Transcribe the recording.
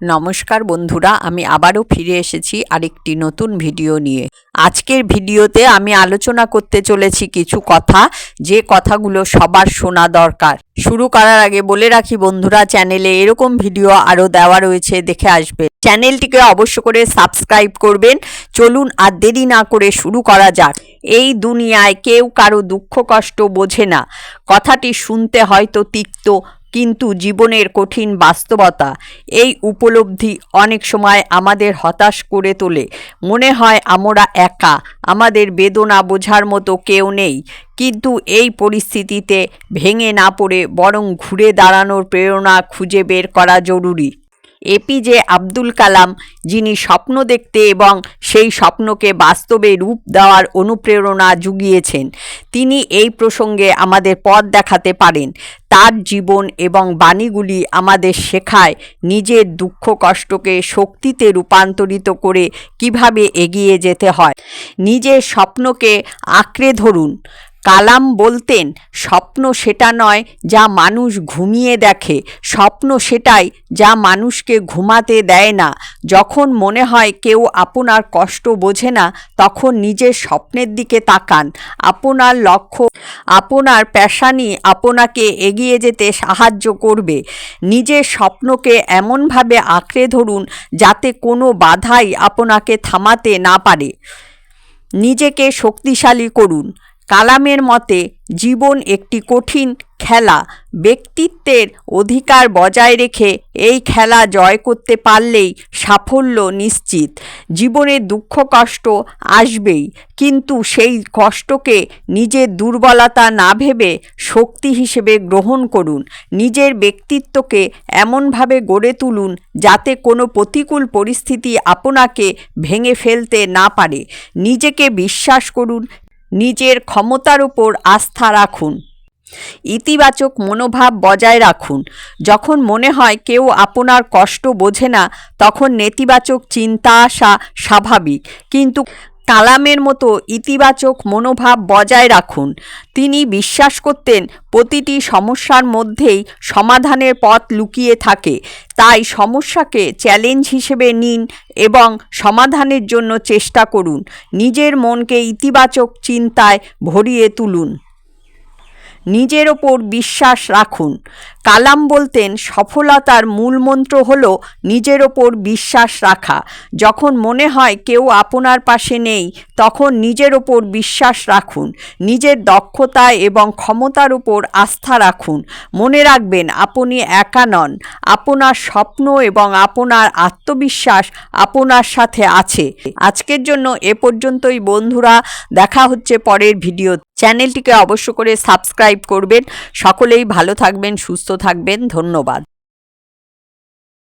নমস্কার বন্ধুরা, আমি আবারও ফিরে এসেছি আরেকটি নতুন ভিডিও নিয়ে। আজকের ভিডিওতে আমি আলোচনা করতে চলেছি কিছু কথা, যে কথাগুলো সবার শোনা দরকার। শুরু করার আগে বলে রাখি বন্ধুরা, চ্যানেলে এরকম ভিডিও আরও দেওয়া রয়েছে, দেখে আসবে। চ্যানেলটিকে অবশ্য করে সাবস্ক্রাইব করবেন। চলুন আর দেরি না করে শুরু করা যাক। এই দুনিয়ায় কেউ কারও দুঃখ কষ্ট বোঝে না। কথাটি শুনতে হয়তো তিক্ত কিন্তু জীবনের কঠিন বাস্তবতা এই উপলব্ধি অনেক সময় আমাদের হতাশ করে তোলে। মনে হয় আমরা একা, আমাদের বেদনা বোঝার মতো কেউ নেই। কিন্তু এই পরিস্থিতিতে ভেঙে না পড়ে বরং ঘুরে দাঁড়ানোর প্রেরণা খুঁজে বের করা জরুরি। এপিজে আব্দুল কালাম, যিনি স্বপ্ন দেখতে এবং সেই স্বপ্নকে বাস্তবে রূপ দেওয়ার অনুপ্রেরণা জুগিয়েছেন। তিনি এই প্রসঙ্গে আমাদের পথ দেখাতে পারেন। তার জীবন এবং বাণীগুলি আমাদের শেখায় নিজের দুঃখ কষ্টকে শক্তিতে রূপান্তরিত করে কীভাবে এগিয়ে যেতে হয়। নিজের স্বপ্নকে আঁকড়ে ধরুন। কালাম বলতেন, স্বপ্ন সেটা নয় যা মানুষ ঘুমিয়ে দেখে, স্বপ্ন সেটাই যা মানুষকে ঘুমাতে দেয় না। যখন মনে হয় কেউ আপনার কষ্ট বোঝে না, তখন নিজের স্বপ্নের দিকে তাকান। আপনার লক্ষ্য, আপনার প্যাশানি আপনাকে এগিয়ে যেতে সাহায্য করবে। নিজের স্বপ্নকে এমনভাবে আঁকড়ে ধরুন যাতে কোনো বাধাই আপনাকে থামাতে না পারে। নিজেকে শক্তিশালী করুন। কালামের মতে, জীবন একটি কঠিন খেলা। ব্যক্তিত্বের অধিকার বজায় রেখে এই খেলা জয় করতে পারলেই সাফল্য নিশ্চিত। জীবনে দুঃখ কষ্ট আসবেই, কিন্তু সেই কষ্টকে নিজের দুর্বলতা না ভেবে শক্তি হিসেবে গ্রহণ করুন। নিজের ব্যক্তিত্বকে এমনভাবে গড়ে তুলুন যাতে কোনো প্রতিকূল পরিস্থিতি আপনাকে ভেঙে ফেলতে না পারে। নিজেকে বিশ্বাস করুন নিজের ক্ষমতার উপর আস্থা রাখুন। ইতিবাচক মনোভাব বজায় রাখুন। যখন মনে হয় কেউ আপনার কষ্ট বোঝে না, তখন নেতিবাচক চিন্তা আসা স্বাভাবিক। কিন্তু কালামের মতো ইতিবাচক মনোভাব বজায় রাখুন। তিনি বিশ্বাস করতেন, প্রতিটি সমস্যার মধ্যেই সমাধানের পথ লুকিয়ে থাকে। তাই সমস্যাকে চ্যালেঞ্জ হিসেবে নিন এবং সমাধানের জন্য চেষ্টা করুন। নিজের মনকে ইতিবাচক চিন্তায় ভরিয়ে তুলুন। নিজের ওপর বিশ্বাস রাখুন। কালাম বলতেন, সফলতার মূল মন্ত্র হল নিজের ওপর বিশ্বাস রাখা। যখন মনে হয় কেউ আপনার পাশে নেই, তখন নিজের ওপর বিশ্বাস রাখুন। নিজের দক্ষতা এবং ক্ষমতার উপর আস্থা রাখুন। মনে রাখবেন, আপনি একা নন। আপনার স্বপ্ন এবং আপনার আত্মবিশ্বাস আপনার সাথে আছে। আজকের জন্য এ পর্যন্তই, বন্ধুরা। দেখা হচ্ছে পরের ভিডিও চ্যানেলটিকে অবশ্য করে সাবস্ক্রাইব করবেন। সকলেই ভালো থাকবেন সুস্থ থাকবেন। ধন্যবাদ।